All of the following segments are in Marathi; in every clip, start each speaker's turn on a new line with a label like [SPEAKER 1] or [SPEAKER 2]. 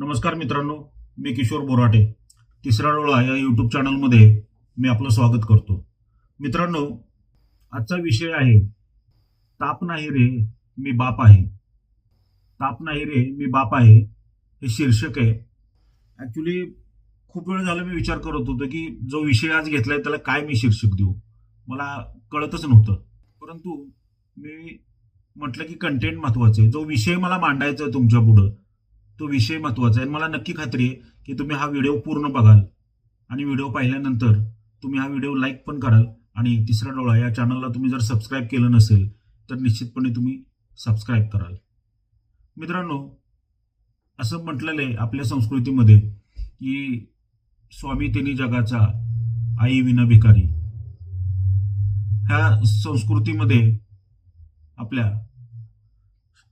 [SPEAKER 1] नमस्कार मित्रांनो मी किशोर बोराटे. तिसरा डोळा या यूट्यूब चॅनलमध्ये मी आपलं स्वागत करतो. मित्रांनो आजचा विषय आहे ताप नाही रे मी बाप आहे. ताप नाही रे मी बाप आहे हे शीर्षक आहे. ॲक्च्युली खूप वेळ झाला मी विचार करत होतो की जो विषय आज घेतलाय त्याला काय मी शीर्षक देऊ? मला कळतच नव्हतं. परंतु मी म्हटलं की कंटेंट महत्वाचं आहे. जो विषय मला मांडायचा आहे तुमच्या पुढं तो विषय महत्त्वाचा आहे. आणि मला नक्की खात्री आहे की तुम्ही हा व्हिडिओ पूर्ण बघाल. आणि व्हिडिओ पाहिल्यानंतर तुम्ही हा व्हिडिओ लाईक पण कराल. आणि तिसरा डोळा या चॅनलला तुम्ही जर सबस्क्राईब केलं नसेल तर निश्चितपणे तुम्ही सबस्क्राईब कराल. मित्रांनो असं म्हटलेलं आहे आपल्या संस्कृतीमध्ये की स्वामी तिन्ही जगाचा आई विना भिकारी. ह्या संस्कृतीमध्ये आपल्या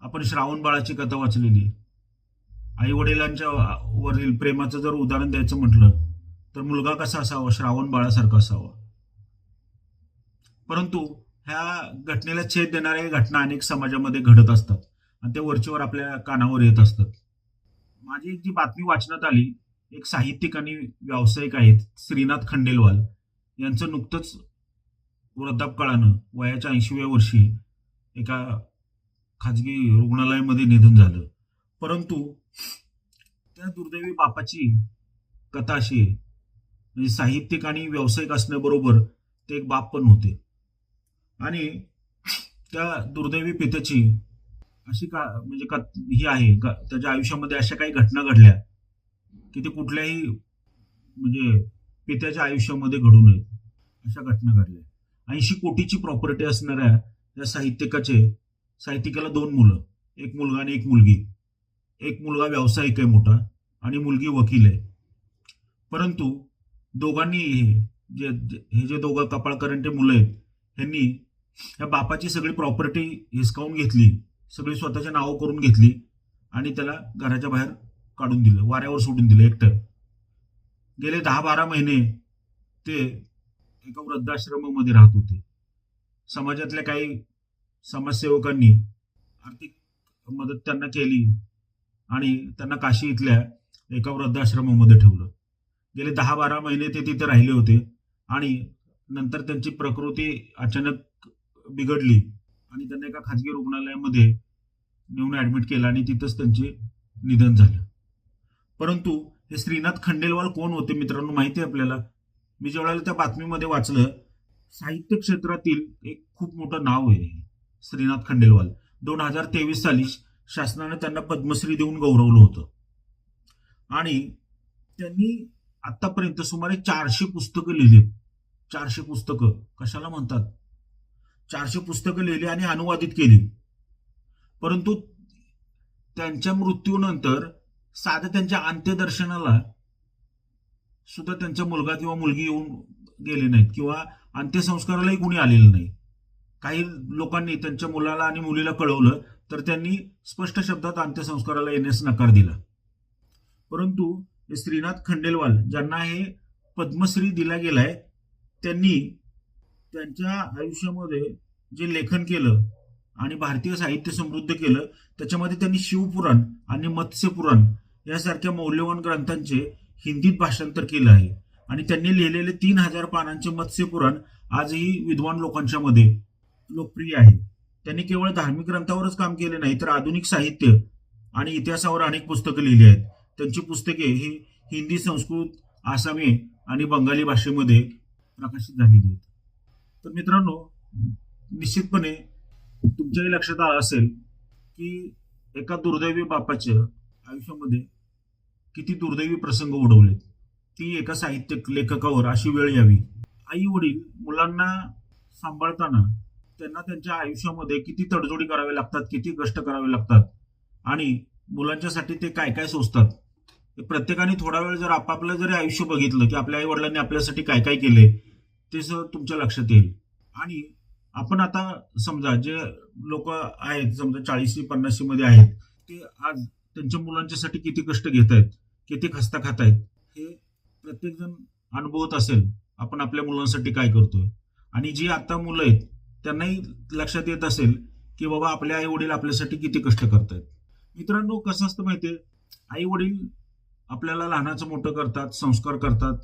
[SPEAKER 1] आपण श्रावण बाळाची कथा वाचलेली आई वडिलांच्या वरील प्रेमाचं जर उदाहरण द्यायचं म्हटलं तर मुलगा कसा असावा? श्रावण बाळासारखा असावा. परंतु ह्या घटनेला छेद देणाऱ्या घटना अनेक समाजामध्ये घडत असतात आणि ते वरचेवर आपल्या कानावर येत असतात. माझी एक जी बातमी वाचण्यात आली एक साहित्यिक आणि व्यावसायिक आहेत श्रीनाथ खंडेलवाल. यांचं नुकतंच वृद्धापकाळानं वयाच्या ऐंशीव्या वर्षी एका खाजगी रुग्णालयामध्ये निधन झालं. परंतु त्या दुर्दैवी बापाची कथा अशी आहे. म्हणजे साहित्यिक आणि व्यावसायिक असण्याबरोबर ते एक बाप पण होते. आणि त्या दुर्दैवी पित्याची अशी का म्हणजे का ही आहे त्याच्या आयुष्यामध्ये अशा काही घटना घडल्या की ते कुठल्याही म्हणजे पित्याच्या आयुष्यामध्ये घडू नयेत. अशा घटना घडल्या. ऐंशी कोटीची प्रॉपर्टी असणाऱ्या त्या साहित्यिकाचे साहित्यिकाला दोन मुलं एक मुलगा आणि एक मुलगी. एक मुलगा व्यावसायिक आहे मोठा आणि मुलगी वकील आहे. परंतु दोघांनी हे जे हे जे दोघं कपाळकरंटे मुलं आहेत ह्यांनी या बापाची सगळी प्रॉपर्टी हिसकावून घेतली सगळी स्वतःच्या नावं करून घेतली आणि त्याला घराच्या बाहेर काढून दिलं वाऱ्यावर सोडून दिलं एकटं. गेले दहा बारा महिने ते एका वृद्धाश्रमामध्ये राहत होते. समाजातल्या काही समाजसेवकांनी आर्थिक मदत त्यांना केली आणि त्यांना काशी इथल्या एका वृद्धाश्रमामध्ये ठेवलं. गेले दहा बारा महिने ते तिथे राहिले होते आणि नंतर त्यांची प्रकृती अचानक बिघडली आणि त्यांना एका खाजगी रुग्णालयामध्ये नेऊन ऍडमिट केलं आणि तिथंच त्यांचे निधन झालं. परंतु हे श्रीनाथ खंडेलवाल कोण होते मित्रांनो माहिती आहे आपल्याला? मी ज्यावेळेला त्या बातमीमध्ये वाचलं साहित्य क्षेत्रातील एक खूप मोठं नाव आहे श्रीनाथ खंडेलवाल. दोन हजार तेवीस साली शासनाने त्यांना पद्मश्री देऊन गौरवलं होतं. आणि त्यांनी आतापर्यंत सुमारे चारशे पुस्तकं लिहिली. चारशे पुस्तकं. कशाला म्हणतात? चारशे पुस्तकं लिहिली आणि अनुवादित केली. परंतु त्यांच्या मृत्यूनंतर साधं त्यांच्या अंत्यदर्शनाला सुद्धा त्यांचा मुलगा किंवा मुलगी येऊन गेले नाहीत किंवा अंत्यसंस्कारालाही कुणी आलेलं नाही. काही लोकांनी त्यांच्या मुलाला आणि मुलीला कळवलं तर त्यांनी स्पष्ट शब्दात अंत्यसंस्काराला येण्यास नकार दिला. परंतु हे श्रीनाथ खंडेलवाल ज्यांना हे पद्मश्री दिला गेलाय त्यांनी त्यांच्या आयुष्यामध्ये जे लेखन केलं आणि भारतीय साहित्य समृद्ध केलं त्याच्यामध्ये त्यांनी शिवपुराण आणि मत्स्यपुराण यासारख्या मौल्यवान ग्रंथांचे हिंदीत भाषांतर केलं आहे. आणि त्यांनी लिहिलेले तीन हजार पानांचे मत्स्यपुराण आजही विद्वान लोकांच्या मध्ये लोकप्रिय आहे. त्यांनी केवळ धार्मिक ग्रंथावरच काम केले नाही तर आधुनिक साहित्य आणि इतिहासावर अनेक पुस्तकं लिहिली आहेत. त्यांची पुस्तके ही हिंदी संस्कृत आसामी आणि बंगाली भाषेमध्ये प्रकाशित झालेली आहेत. तर मित्रांनो निश्चितपणे तुमच्याही लक्षात आलं असेल की एका दुर्दैवी बापाच्या आयुष्यामध्ये किती दुर्दैवी प्रसंग उडवलेत. ती एका साहित्य लेखकावर अशी वेळ यावी. आई वडील मुलांना सांभाळताना त्यांना त्यांच्या आयुष्यामध्ये किती तडजोडी कराव्या लागतात किती कष्ट करावे लागतात? आणि मुलांच्यासाठी ते काय काय सोचतात प्रत्येकाने थोडा वेळ जर आपापलं जरी आयुष्य बघितलं की आपल्या आई वडिलांनी आपल्यासाठी काय काय केले ते सर तुमच्या लक्षात येईल. आणि आपण आता समजा जे लोक आहेत समजा चाळीशी पन्नासी मध्ये आहेत ते आज त्यांच्या मुलांच्यासाठी किती कष्ट घेत आहेत किती खस्ता खात आहेत हे प्रत्येकजण अनुभवत असेल आपण आपल्या मुलांसाठी काय करतोय? आणि जी आता मुलं आहेत त्यांनाही लक्षात येत असेल की बाबा आपले आई वडील आपल्यासाठी किती कष्ट करतायत. मित्रांनो कसं असतं माहितीये? आई वडील आपल्याला लहानाचं मोठं करतात संस्कार करतात.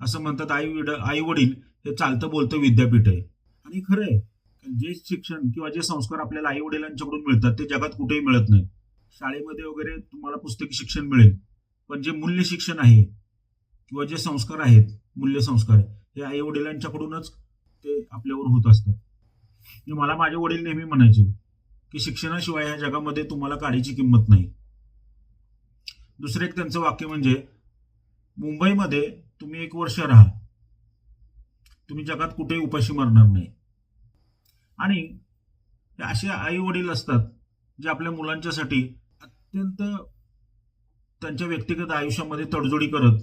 [SPEAKER 1] असं म्हणतात आई विड आई वडील हे चालतं बोलतं विद्यापीठ आहे. आणि खरं आहे जे शिक्षण किंवा जे संस्कार आपल्याला आई वडिलांच्याकडून मिळतात ते जगात कुठेही मिळत नाही शाळेमध्ये वगैरे तुम्हाला पुस्तकी शिक्षण मिळेल. पण जे मूल्य शिक्षण आहे किंवा जे संस्कार आहेत मूल्य संस्कार हे आई वडिलांच्याकडूनच ते आपल्यावर होत असतात. मला माझे वडील नेहमी म्हणायचे की शिक्षणाशिवाय या जगामध्ये तुम्हाला काडीची किंमत नाही. दुसरं एक त्यांचं वाक्य म्हणजे मुंबईमध्ये तुम्ही एक वर्ष राहा. तुम्ही जगात कुठेही उपाशी मारणार नाही. आणि असे आई वडील असतात जे आपल्या मुलांच्यासाठी अत्यंत त्यांच्या व्यक्तिगत आयुष्यामध्ये तडजोडी करत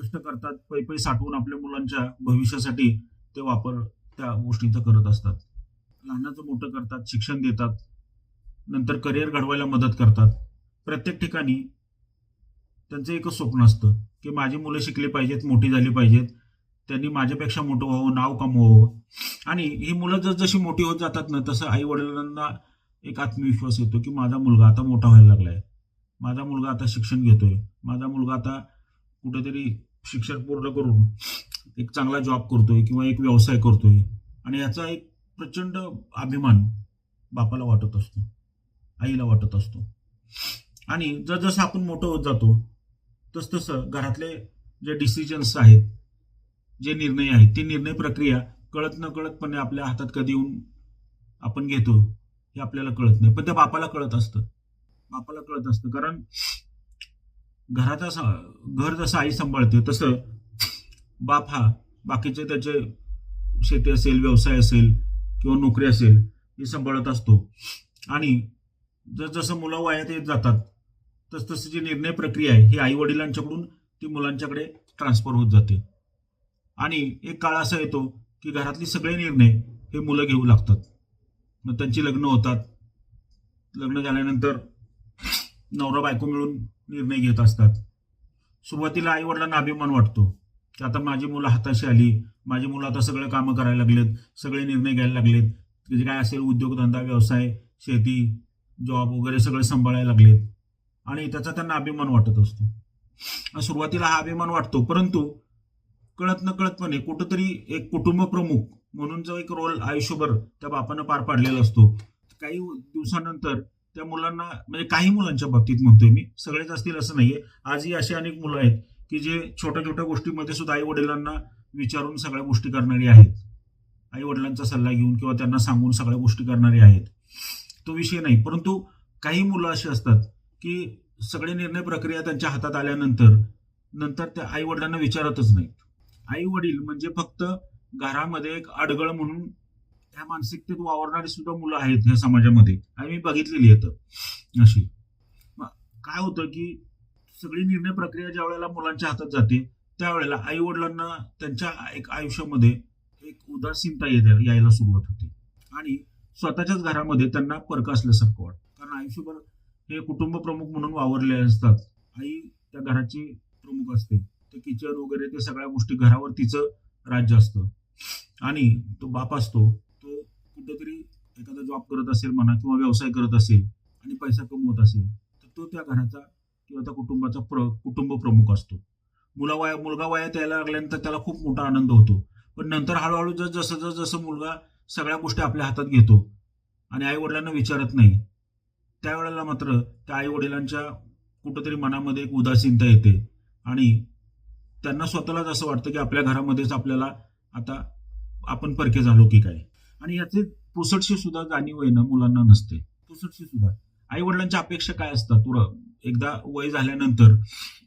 [SPEAKER 1] कष्ट करतात पै पै साठवून आपल्या मुलांच्या भविष्यासाठी ते वापर त्या गोष्टींचा करत असतात. लहानाचं मोठं करतात शिक्षण देतात नंतर करिअर घडवायला मदत करतात. प्रत्येक ठिकाणी त्यांचं एकच स्वप्न असतं की माझी मुलं शिकली पाहिजेत मोठी झाली पाहिजेत त्यांनी माझ्यापेक्षा मोठं व्हावं नाव कमवावं. आणि ही मुलं जर जशी मोठी होत जातात ना तसं आई वडिलांना एक आत्मविश्वास येतो की माझा मुलगा आता मोठा व्हायला लागलाय. माझा मुलगा आता शिक्षण घेतोय. माझा मुलगा आता कुठेतरी शिक्षण पूर्ण करून एक चांगला जॉब करतोय किंवा एक व्यवसाय करतोय. आणि याचा एक प्रचंड अभिमान बापाला वाटत असतो आईला वाटत असतो. आणि जसजसं आपण मोठं होत जातो तसतसं घरातले जे डिसिजन्स आहेत जे निर्णय आहेत ती निर्णय प्रक्रिया कळत न कळतपणे आपल्या हातात कधी येऊन आपण घेतो हे आपल्याला कळत नाही. पण त्या बापाला कळत असतं. बापाला कळत असतं. कारण घराचा घर जसं आई सांभाळते तसं बाप हा बाकीचे त्याचे शेती असेल व्यवसाय असेल किंवा नोकरी असेल हे सांभाळत असतो. आणि जसजसं मुलं वयात येत जातात तसतसं जी निर्णय प्रक्रिया आहे ही आई वडिलांच्याकडून ती मुलांच्याकडे ट्रान्सफर होत जाते. आणि एक काळ असा येतो की घरातले सगळे निर्णय हे मुलं घेऊ लागतात. मग त्यांची लग्न होतात. लग्न झाल्यानंतर नवरा बायको मिळून निर्णय घेत असतात. सुरुवातीला आई वडिलांना अभिमान वाटतो. की आता माझी मुलं हाताशी आली माझी मुलं आता सगळं कामं करायला लागलेत सगळे निर्णय घ्यायला लागलेत जे काय असेल उद्योगधंदा व्यवसाय शेती जॉब वगैरे सगळे सांभाळायला लागलेत. आणि त्याचा त्यांना अभिमान वाटत असतो. सुरुवातीला हा अभिमान वाटतो परंतु कळत न कळतपणे कुठंतरी एक कुटुंब प्रमुख म्हणून जो एक रोल आयुष्यभर त्या बापानं पार पाडलेला असतो. काही दिवसानंतर त्या मुलांना म्हणजे काही मुलांच्या बाबतीत म्हणतोय मी सगळेच असतील असं नाहीये. आजही अशी अनेक मुलं आहेत की जे छोट्या छोट्या गोष्टीमध्ये सुद्धा आई वडिलांना विचारून सगळ्या गोष्टी करणारी आहेत. आई वडिलांचा सल्ला घेऊन किंवा त्यांना सांगून सगळ्या गोष्टी करणारी आहेत. तो विषय नाही. परंतु काही मुलं अशी असतात की सगळे निर्णय प्रक्रिया त्यांच्या हातात आल्यानंतर नंतर त्या आई वडिलांना विचारतच नाहीत. आई वडील म्हणजे फक्त घरामध्ये एक अडगळ म्हणून ह्या मानसिकतेत वावरणारी सुद्धा मुलं आहेत ह्या समाजामध्ये. आणि मी बघितलेली आहेत अशी. मग काय होतं की सगळी निर्णय प्रक्रिया ज्या वेळेला मुलांच्या हातात जाते त्यावेळेला आई वडिलांना त्यांच्या एक आयुष्यामध्ये एक उदासीनता यायला सुरुवात होते. आणि स्वतःच्याच घरामध्ये त्यांना परक असल्यासारखं वाटतं. कारण आयुष्यभर हे कुटुंब प्रमुख म्हणून वावरले असतात. आई त्या घराची प्रमुख असते. ते किचन वगैरे ते सगळ्या गोष्टी घरावर तिचं राज्य असतं. आणि तो बाप असतो तो कुठेतरी एखादा जॉब करत असेल म्हणा किंवा व्यवसाय करत असेल आणि पैसा कमवत असेल तर तो त्या घराचा किंवा त्या कुटुंबाचा प्र कुटुंब प्रमुख असतो. मुला वया मुलगा वयात यायला लागल्यानंतर त्याला खूप मोठा आनंद होतो. पण नंतर हळूहळू जस जसं जसं जसं मुलगा सगळ्या गोष्टी आपल्या हातात घेतो आणि आई वडिलांना विचारत नाही त्यावेळेला मात्र त्या आई वडिलांच्या कुठंतरी मनामध्ये एक उदासीनता येते आणि त्यांना स्वतःलाच असं वाटतं की आपल्या घरामध्येच आपल्याला आता आपण परके झालो की काय. आणि याचे पुसटशी सुद्धा जाणीव आहे ना मुलांना नसते. पुसटशी सुद्धा. आई वडिलांच्या अपेक्षा काय असतात? तुला एकदा वय झाल्यानंतर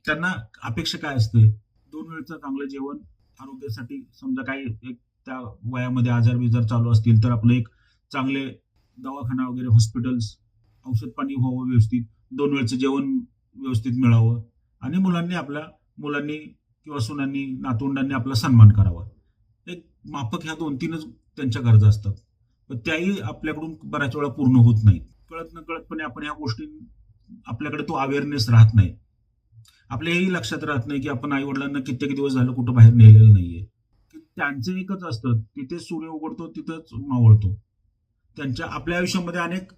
[SPEAKER 1] त्यांना अपेक्षा काय असते? दोन वेळचं चांगलं जेवण आरोग्यासाठी समजा काही एक त्या वयामध्ये आजार बिजार चालू असतील तर आपलं एक चांगले दवाखाना वगैरे हॉस्पिटल्स औषध पाणी व्हावं व्यवस्थित दोन वेळचं जेवण व्यवस्थित मिळावं आणि मुलांनी आपल्या मुलांनी किंवा सुनांनी नातवंडांनी आपला सन्मान करावा. एक माफक ह्या दोन तीनच त्यांच्या गरजा असतात. त्याही आपल्याकडून बऱ्याच वेळा पूर्ण होत नाही कळत न कळतपणे आपण ह्या गोष्टी आपल्याकडे तो अवेअरनेस राहत नाही. आपल्या हेही लक्षात राहत नाही की आपण आई वडिलांना कित्येक दिवस झालं कुठं बाहेर नेलेलं नाहीये. की त्यांचं एकच असतं तिथे सूर्य उघडतो तिथंच मावळतो. त्यांच्या आपल्या आयुष्यामध्ये अनेक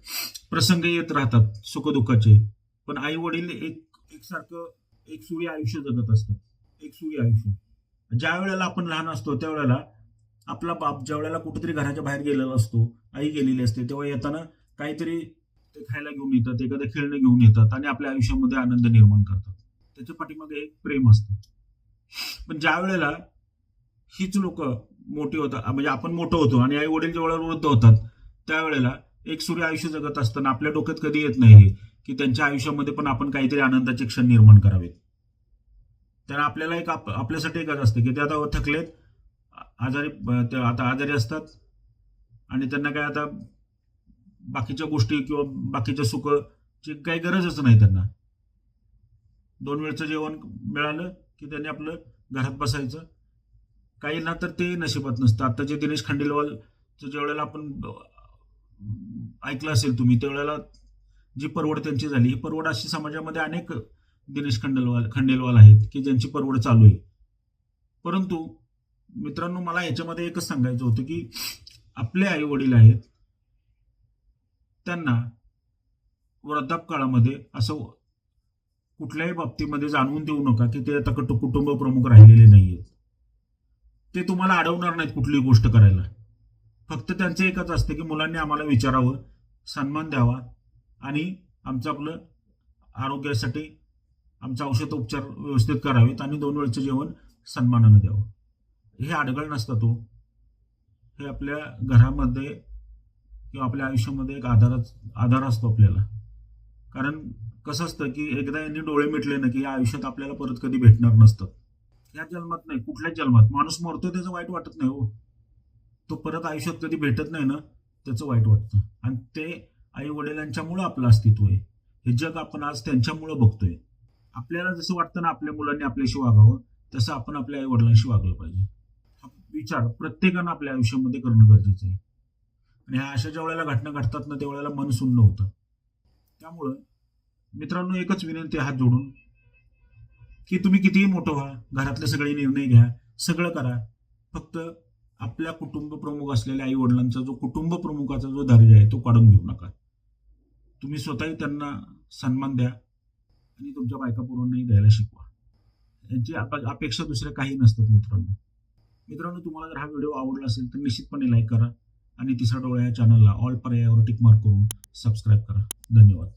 [SPEAKER 1] प्रसंग येत राहतात सुखदुःखाचे. पण आई वडील एक एकसारखं एक सूर्य आयुष्य जगत असतं. एक सूर्य आयुष्य. ज्या वेळेला आपण लहान असतो त्यावेळेला आपला बाप ज्या वेळेला कुठेतरी घराच्या बाहेर गेलेला असतो आई गेलेली असते तेव्हा येताना काहीतरी ते खायला घेऊन येतात एखादं खेळणं घेऊन येतात आणि आपल्या आयुष्यामध्ये आनंद निर्माण करतात. त्याच्या पाठीमागे एक प्रेम असतं. पण ज्या वेळेला हीच लोक मोठी होतात म्हणजे आपण मोठं होतो आणि आई वडील जेव्हा वृद्ध होतात त्यावेळेला एक सूर्य आयुष्य जगत असताना आपल्या डोक्यात कधी येत नाही हे की त्यांच्या आयुष्यामध्ये पण आपण काहीतरी आनंदाचे क्षण निर्माण करावेत. तर आपल्याला एक आप- आपल्यासाठी एकच असतं की ते आता थकलेत आजारी ते आता आजारी असतात आणि त्यांना काय आता बाकीच्या गोष्टी किंवा बाकीच्या सुखची काही गरजच नाही त्यांना. दोन वेळचं जेवण मिळालं की त्यांनी आपलं घरात बसायचं. काही ना तर ते नशिबात नसतं. आता जे दिनेश खंडेलवालचं ज्या वेळेला आपण ऐकलं असेल तुम्ही त्यावेळेला जी परवड त्यांची झाली ही परवड अशी समाजामध्ये अनेक दिनेश खंडेलवाल खंडेलवाल आहेत की ज्यांची परवड चालू आहे. परंतु मित्रांनो मला याच्यामध्ये एकच सांगायचं होतं की आपले आई वडील आहेत त्यांना वृद्धापकाळामध्ये असं कुठल्याही बाबतीमध्ये जाणवून देऊ नका की ते आता कुटुंब प्रमुख राहिलेले नाहीयेत. ते तुम्हाला अडवणार नाहीत कुठलीही गोष्ट करायला. फक्त त्यांचं एकच असतं की मुलांनी आम्हाला विचारावं सन्मान द्यावा आणि आमचं आपलं आरोग्यासाठी आमचा औषधोपचार व्यवस्थित करावेत आणि दोन वेळचं जेवण सन्मानानं द्यावं. हे अडगळ नसतं तो. हे आपल्या घरामध्ये किंवा आपल्या आयुष्यामध्ये एक आधारच आधार असतो आपल्याला. कारण कसं असतं की एकदा यांनी डोळे मिटले ना की या आयुष्यात आपल्याला परत कधी भेटणार नसतं. या जन्मात नाही कुठल्याच जन्मात. माणूस मरतो त्याचं वाईट वाटत नाही हो. तो परत आयुष्यात कधी भेटत नाही ना त्याचं वाईट वाटतं. आणि ते आई वडिलांच्यामुळं आपलं अस्तित्व आहे. हे जग आपण आज त्यांच्यामुळं बघतोय. आपल्याला जसं वाटतं ना आपल्या मुलांनी आपल्याशी वागावं तसं आपण आपल्या आई वडिलांशी वागलं पाहिजे. हा विचार प्रत्येकानं आपल्या आयुष्यामध्ये करणं गरजेचं आहे. आणि ह्या अशा ज्या वेळेला घटना घडतात ना त्यावेळेला मन सुन्न होतं. त्यामुळं मित्रांनो एकच विनंती हात जोडून की तुम्ही कितीही मोठं व्हा घरातले सगळे निर्णय घ्या सगळं करा. फक्त आपल्या कुटुंब प्रमुख असलेल्या आई वडिलांचा जो कुटुंब प्रमुखाचा जो दर्जा आहे तो काढून घेऊ नका. तुम्ही स्वतःही त्यांना सन्मान द्या आणि तुमच्या बायकापोरांनाही द्यायला शिकवा. यांची अपेक्षा दुसऱ्या काही नसतात मित्रांनो. मित्रांनो तुम्हाला जर हा व्हिडिओ आवडला असेल तर निश्चितपणे लाईक करा. आणि तिसरा डोळा या चॅनलला ऑल पर्यायावर टिक मार्क करून सबस्क्राईब करा. धन्यवाद.